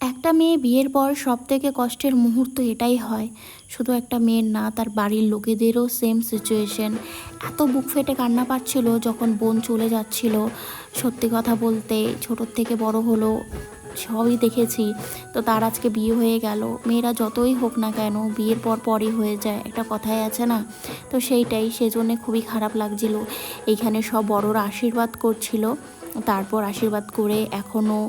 একটা মেয়ে বিয়ের পর সব থেকে কষ্টের মুহূর্ত এটাই হয়। শুধু একটা মেয়ের না, তার বাড়ির লোকেদেরও সেম সিচুয়েশন এত বুক ফেটে কান্না পাচ্ছিল যখন বোন চলে যাচ্ছিল। সত্যি কথা বলতে, ছোটোর থেকে বড় হলো, সবই দেখেছি। তো তার আজকে বিয়ে হয়ে গেল। মেয়েরা যতই হোক না কেন, বিয়ের পর পরই হয়ে যায়। একটা কথাই আছে না? তো সেইটাই, সেজন্য খুবই খারাপ লাগছিল। এইখানে সব বড়রা আশীর্বাদ করছিল। তারপর আশীর্বাদ করে এখনও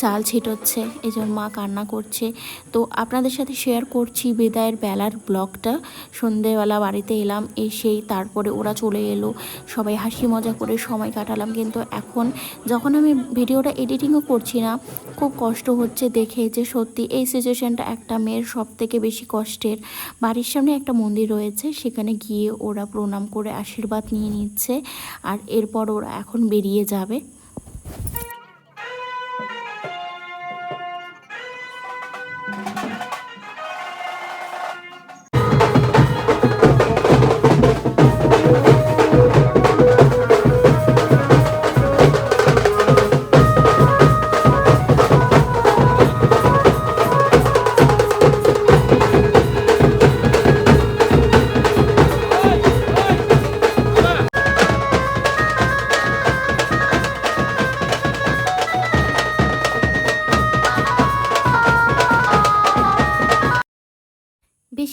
চাল ছিটোচ্ছে জন্য মা কান্না করছে। তো আপনাদের সাথে শেয়ার করছি বিদায়ের বেলার ব্লগটা সন্ধেবেলা বাড়িতে এলাম, এসেই তারপরে ওরা চলে এলো। সবাই হাসি মজা করে সময় কাটালাম, কিন্তু এখন যখন আমি ভিডিওটা এডিটিংও করছি না, খুব কষ্ট হচ্ছে দেখে যে সত্যি এই সিচুয়েশানটা একটা মেয়ের সব থেকে বেশি কষ্টের। বাড়ির সামনে একটা মন্দির রয়েছে, সেখানে গিয়ে ওরা প্রণাম করে আশীর্বাদ নিয়ে নিচ্ছে, আর এরপর ওরা এখন বেরিয়ে যাবে।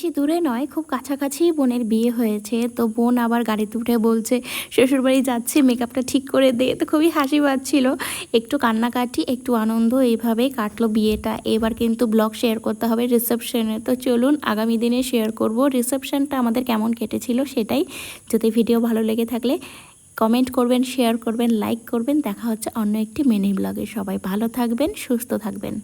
বেশি দূরে নয়, খুব কাছাকাছি বোনের বিয়ে হয়েছে। তো বোন আবার গাড়িতে উঠে বলছে, শ্বশুরবাড়ি যাচ্ছে, মেকআপটা ঠিক করে দে। তো খুবই হাসি পাচ্ছিল। একটু কান্নাকাটি, একটু আনন্দ, এইভাবেই কাটলো বিয়েটা। এবার কিন্তু ব্লগ শেয়ার করতে হবে রিসেপশনে। তো চলুন, আগামী দিনে শেয়ার করব রিসেপশনটা আমাদের কেমন কেটেছিল সেটাই। যদি ভিডিও ভালো লেগে থাকলে কমেন্ট করবেন, শেয়ার করবেন, লাইক করবেন। দেখা হচ্ছে অন্য একটি মিনি ব্লগে। সবাই ভালো থাকবেন, সুস্থ থাকবেন।